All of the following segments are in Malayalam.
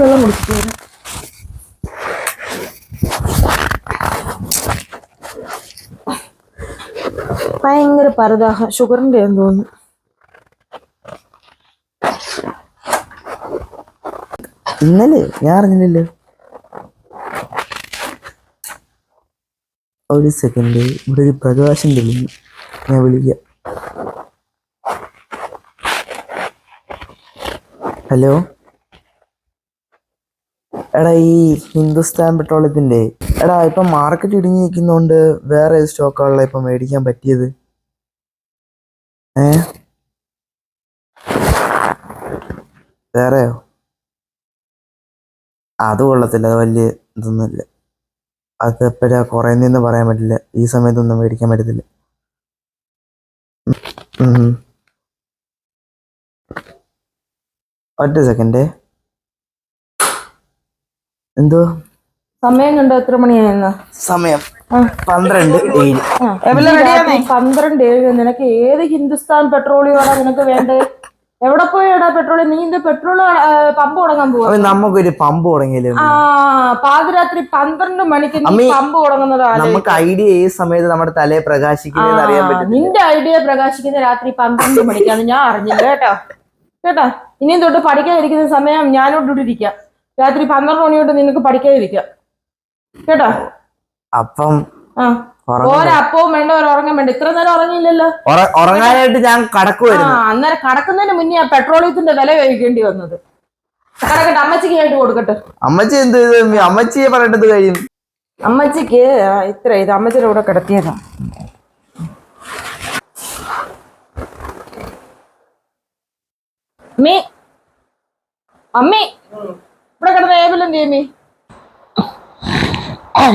വെള്ളം കുടിച്ചിട്ട്. ഭയങ്കര പരദാഹം. ഷുഗറിന്റെ ആണെന്ന് തോന്നുന്നു. ഇന്നലെ ഞാൻ അറിഞ്ഞില്ലല്ലോ. ഒരു സെക്കൻഡ് ഇവിടെ ഒരു പ്രകാശം തെളിഞ്ഞു. ഞാൻ വിളിക്കാം. ഹലോ എടാ ഈ ഹിന്ദുസ്ഥാൻ പെട്രോളിയത്തിന്റെ. എടാ ഇപ്പൊ മാർക്കറ്റ് ഇടിഞ്ഞു നിൽക്കുന്നോണ്ട് വേറെ സ്റ്റോക്കാണല്ലോ ഇപ്പൊ മേടിക്കാൻ പറ്റിയത്? ഏ? വേറെയോ? അത് കൊള്ളത്തില്ല അത് വലിയ ഇതൊന്നുമില്ല. അത് എപ്പോഴാ കുറയുന്നതെന്ന് പറയാൻ പറ്റില്ല. ഈ സമയത്തൊന്നും മേടിക്കാൻ പറ്റത്തില്ല. ഒറ്റ സെക്കൻഡ് എന്തോ സമയം കണ്ടോ? എത്ര മണിയായെന്ന്? സമയം. പന്ത്രണ്ട് ഏഴ്. പന്ത്രണ്ട് ഏഴ് നിനക്ക് ഏത് ഹിന്ദുസ്ഥാൻ പെട്രോളിയം ആണോ നിനക്ക് വേണ്ടത്? എവിടെ പോയടാ പെട്രോളിയം നീ ഇന്ന് പെട്രോൾ പമ്പ് തുടങ്ങാൻ പോവാ. നമുക്കൊരു പമ്പ് തുടങ്ങിയല്ലോ ആ പാതിരാത്രി പന്ത്രണ്ട് മണിക്ക് നീ പമ്പ് തുടങ്ങുന്നതാണ് നമുക്ക് ഐഡിയ ഈ സമയത്ത് നമ്മുടെ തലയെ പ്രകാശിക്കുന്നതെന്ന് അറിയാൻ പറ്റും നിന്റെ ഐഡിയ പ്രകാശിക്കുന്ന രാത്രി പന്ത്രണ്ട് മണിക്കാണ് ഞാൻ അറിഞ്ഞില്ല കേട്ടോ. കേട്ടോ? ഇനിയും തൊട്ട് പഠിക്കാതിരിക്കുന്ന സമയം ഞാനോട് ഇരിക്കാം. രാത്രി പന്ത്രണ്ട് മണി തൊട്ട് നിനക്ക് പഠിക്കാതിരിക്കാം. കേട്ടോ? അപ്പം ഒരപ്പവും വേണ്ട ഉറങ്ങാൻ വേണ്ട. ഇത്ര നേരം ഉറങ്ങിയില്ലല്ലോ? ഉറങ്ങാനായിട്ട് ഞാൻ കടക്കുമായിരുന്നു അന്നേരം കടക്കുന്നതിന് മുന്നേ ആ പെട്രോളിയത്തിന്റെ വില കഴിക്കേണ്ടി വന്നത്. കടക്കട്ടെ അമ്മച്ചിക്ക് ആയിട്ട് കൊടുക്കട്ടെ. അമ്മച്ചി എന്ത് അമ്മച്ചിയെ പറയേണ്ടത് കഴിയും? അമ്മച്ചിക്ക് ഇത്ര ഇത് അമ്മച്ചിയുടെ കൂടെ കിടത്തിയതാ. അമ്മി അമ്മി. എന്ത് ചെയ്യമ്മി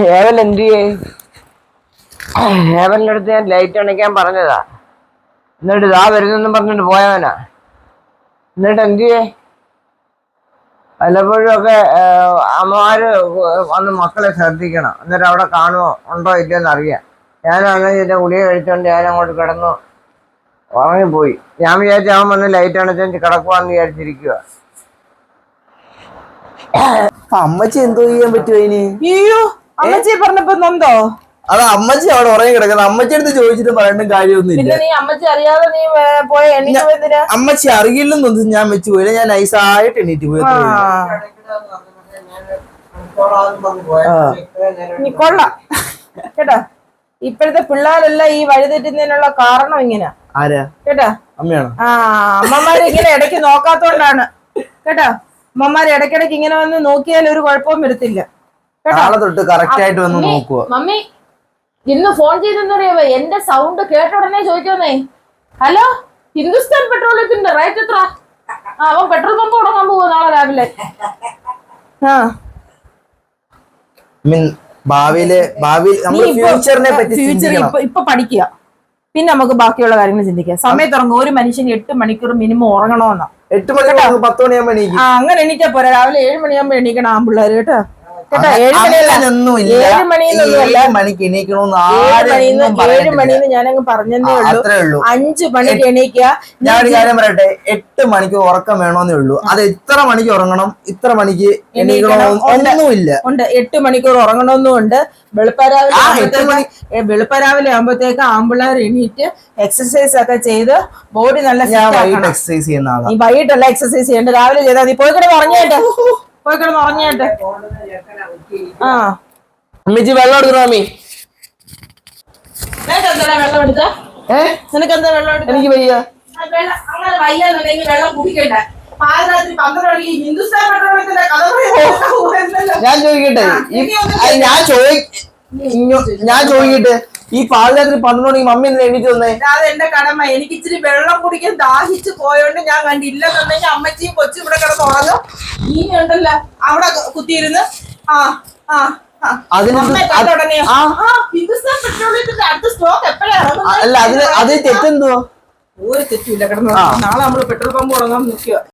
ഹേവൽ എന്ത് ഹേവലിന്റെ അടുത്ത് ഞാൻ ലൈറ്റ് അണയ്ക്കാൻ പറഞ്ഞതാ. എന്നിട്ട് ഇതാ വരുന്നെന്നും പറഞ്ഞിട്ട് പോയവനാ. എന്നിട്ട് എന്ത് ചെയ്യേ വല്ലപ്പോഴും ഒക്കെ അമ്മമാര് വന്ന് മക്കളെ ശ്രദ്ധിക്കണം. എന്നിട്ട് അവിടെ കാണുമോ ഉണ്ടോ ഇല്ലയോ എന്നറിയാം ഞാനാണെങ്കിൽ എന്റെ ഗുളിക കഴിച്ചോണ്ട് ഞാൻ അങ്ങോട്ട് കിടന്നു. ഉറങ്ങിപ്പോയി. ഞാൻ വിചാരിച്ചു അവൻ വന്ന് ലൈറ്റ് അണച്ചു കിടക്കുവാന്ന് വിചാരിച്ചിരിക്കുക അമ്മച്ചി എന്തോ ചെയ്യാൻ പറ്റുമോ ഇനി? അയ്യോ അമ്മച്ചി പറഞ്ഞപ്പോ നൊന്തോ അത് അമ്മച്ചി അവിടെ ഉറങ്ങി കിടക്കുന്നത് അമ്മച്ചി അടുത്ത് ചോദിച്ചിട്ട് പറയേണ്ട കാര്യമൊന്നുമില്ല. അമ്മച്ചി അറിയാതെ നീ പോയ എണീറ്റ് പോയതിനാ? അമ്മച്ചി അറിയില്ലെന്നൊന്നും ഞാൻ വെച്ച് പോയില്ല. ഞാൻ നൈസായിട്ട് എണീറ്റ് പോയി. കൊള്ളാം. കേട്ടോ? ഇപ്പോഴത്തെ പിള്ളേരെല്ലാം ഈ വഴിതെറ്റുന്നതിനുള്ള കാരണം ഇങ്ങനെ. ആരാ? കേട്ടോ? അമ്മയാണോ? ആ അമ്മമാര് ഇങ്ങനെ ഇടയ്ക്ക് നോക്കാത്തോണ്ടാണ്. കേട്ടോ? അമ്മമാര് ഇടയ്ക്കിടയ്ക്ക് ഇങ്ങനെ വന്ന് നോക്കിയാൽ ഒരു കുഴപ്പവും വരത്തില്ല നാളെ തൊട്ട് കറക്റ്റ് ആയിട്ട് വന്ന് മമ്മി, നോക്കുക മമ്മി ഇന്ന് ഫോൺ ചെയ്തെന്നറിയാവോ എന്റെ സൗണ്ട് കേട്ട ഉടനെ ചോദിക്കുന്നേ ഹലോ? ഹിന്ദുസ്ഥാൻ പെട്രോളിയത്തിന്റെ റേറ്റ് എത്ര? ആ അവൻ പെട്രോൾ പമ്പ് തുടങ്ങാൻ പോവാ നാളെ രാവിലെ? ആ. മീൻ ഭാവിയിലെ ഭാവി നമ്മൾ ഫ്യൂച്ചറിനെ പറ്റി ഇപ്പൊ പഠിക്കുക. പിന്നെ നമുക്ക് ബാക്കിയുള്ള കാര്യങ്ങൾ ചിന്തിക്കാം. സമയത്ത് ഉറങ്ങും ഒരു മനുഷ്യന് എട്ട് മണിക്കൂർ മിനിമം ഉറങ്ങണമെന്നാ. എട്ട് മണിക്കൂർ പത്ത് മണിയാകുമ്പോൾ എണീക്കും. ആ അങ്ങനെ എണീറ്റാ പോരാ. രാവിലെ ഏഴ് മണിയാകുമ്പോൾ എണീക്കണം ആ പിള്ളേർ കേട്ടോ. മണിക്ക് എണീക്കണമെന്ന് ഏഴ് ആരും മണിന്ന് ഒന്നും ഏഴ് പറയുന്നില്ല. മണിന്ന് ഞാനങ്ങ് പറഞ്ഞതേ ആ, ഉള്ളൂ. അത്രേ ഉള്ളൂ. അഞ്ചു മണിക്ക് എണീക്കുക. ഞാൻ ഒരു കാര്യം പറയട്ടെ. എട്ട് മണിക്ക് ഉറക്കം വേണമെന്നേ ഉള്ളൂ. അത് എത്ര മണിക്ക് ഉറങ്ങണം? ഇത്ര മണിക്ക് എണീക്കണോ. ഒന്നുമില്ല. ഉണ്ട്. എട്ട് മണിക്കൂർ ഉറങ്ങണമെന്നും ഉണ്ട്. വെളുപ്പരാവിലെ വെളുപ്പരാവിലെ ആകുമ്പോഴത്തേക്ക് ആമ്പിള്ളേർ എണീറ്റ് എക്സസൈസ് ഒക്കെ ചെയ്ത് ബോഡി നല്ല. എക്സസൈസ് ചെയ്യുന്ന വൈകിട്ടല്ല എക്സസൈസ് ചെയ്യേണ്ടത്? രാവിലെ ചെയ്താൽ നീ പോയി കിടന്ന് ഉറങ്ങിയേട്ടെ. പോയി ഉറങ്ങിയേട്ടെ. ആ. അമ്മച്ചി വെള്ളം എടുക്കണോ അമ്മി? വെള്ളം എടുത്ത? ഏ? നിനക്ക് എന്താ വെള്ളം എടുത്ത? എനിക്ക് വയ്യ. വെള്ളം അങ്ങനെ വയ്യാന്നുണ്ടെങ്കിൽ വെള്ളം കുടിക്കണ്ട. ഞാൻ ചോദിക്കട്ടെ ഞാൻ ചോദി ഞാൻ ചോദിക്കട്ടെ ഈ പാതിരാത്രി പന്ത്രണ്ട് മണിക്ക് മമ്മി എന്തിനാ എണീറ്റ് വന്നേ? അത് എന്റെ കടമ. എനിക്ക് ഇച്ചിരി വെള്ളം കുടിക്കാൻ ദാഹിച്ചു പോയോണ്ട് ഞാൻ കണ്ടില്ലെന്നുണ്ടെങ്കിൽ അമ്മച്ചിയും കൊച്ചും ഇവിടെ കിടന്ന് ഉറങ്ങും. നീ ഉണ്ടല്ലോ അവിടെ കുത്തിയിരുന്ന്. അതിന് അല്ല അതിന് അത് തെറ്റെന്തുവാ? ഒരു തെറ്റില്ല കിടന്നു നാളെ നമ്മൾ പെട്രോൾ പമ്പ് തുടങ്ങാൻ നിൽക്കുക